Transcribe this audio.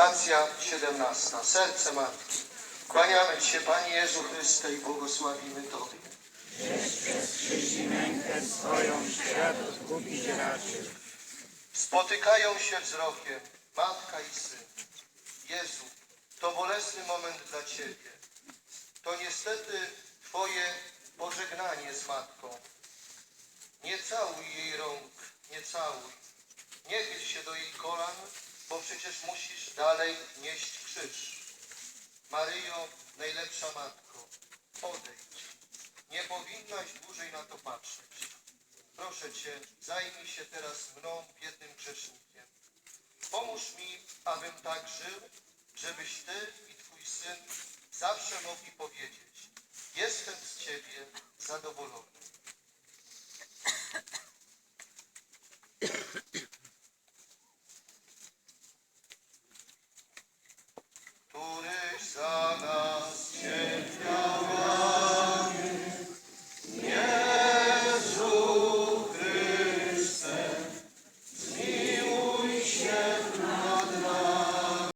Stacja 17. Serce Matki. Kłaniamy Ci się, Panie Jezu Chryste, i błogosławimy Tobie. Mękę swoją świat zgubić raczy. Spotykają się wzrokiem matka i syn. Jezu, to bolesny moment dla Ciebie. To niestety Twoje pożegnanie z matką. Nie całuj jej rąk, nie całuj. Nie chyl się do jej kolan, bo przecież musisz dalej nieść krzyż. Maryjo, najlepsza matko, odejdź. Nie powinnaś dłużej na to patrzeć. Proszę Cię, zajmij się teraz mną, biednym grzesznikiem. Pomóż mi, abym tak żył, żebyś Ty i Twój Syn zawsze mogli powiedzieć, jestem z Ciebie zadowolony.